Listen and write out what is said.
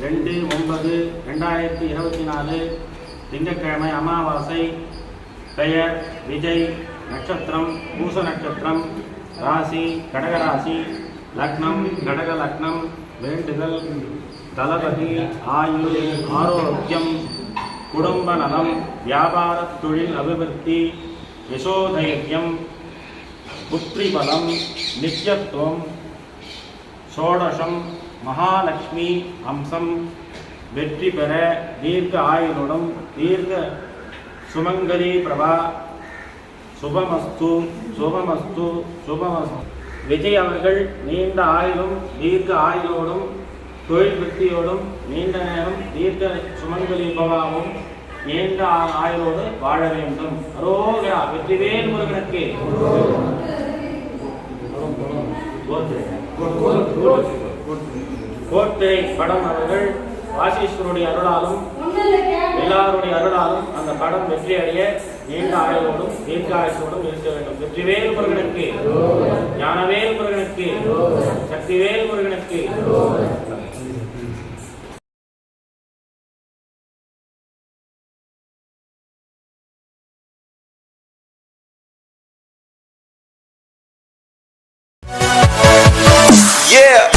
ரெண்டு ஒன்பது ரெண்டாயிரத்தி இருபத்தி நாலு திங்கட்கிழமை அமாவாசை பெயர் விஜய் நட்சத்திரம் பூச நட்சத்திரம் ராசி கடகராசி லக்னம் கடக லக்னம் வேண்டுதல் தளபதி ஆயுள் ஆரோக்கியம் குடும்ப நலம் வியாபார தொழில் அபிவிருத்தி யசோதைரியம் புத்திரிபலம் நித்தியத்துவம் நித்யத்துவம் ஷோடசம் மகாலட்சுமி அம்சம் வெற்றி பெற தீர்க்க ஆயுளுடன் தீர்க்க சுமங்கலி பிரபா சுபமஸ்து சுபமஸ்து சுபமஸ்து விஜய் அவர்கள் நீண்ட ஆயுளும் தீர்க்க ஆயுளோடும் தொழில் விருத்தியோடும் நீண்ட நேரம் தீர்க்க சுமங்கலி பவாவும் நீண்ட ஆ- ஆயுளோடு வாழ வேண்டும் அரோகரா வெற்றிவேல் முருகனுக்கு கோட்டை படம் அவர்கள் ஆசீஸ்வருடைய அருளாலும் எல்லாருடைய அருளாலும் அந்த படம் வெற்றி அடைய நீண்ட ஆயுளோடும் தீர்க்க ஆயுளோடும் இருக்க வேண்டும் வெற்றிவேல் முருகனுக்கு ஞானவேல் முருகனுக்கு சக்திவேல் முருகனுக்கு Yeah.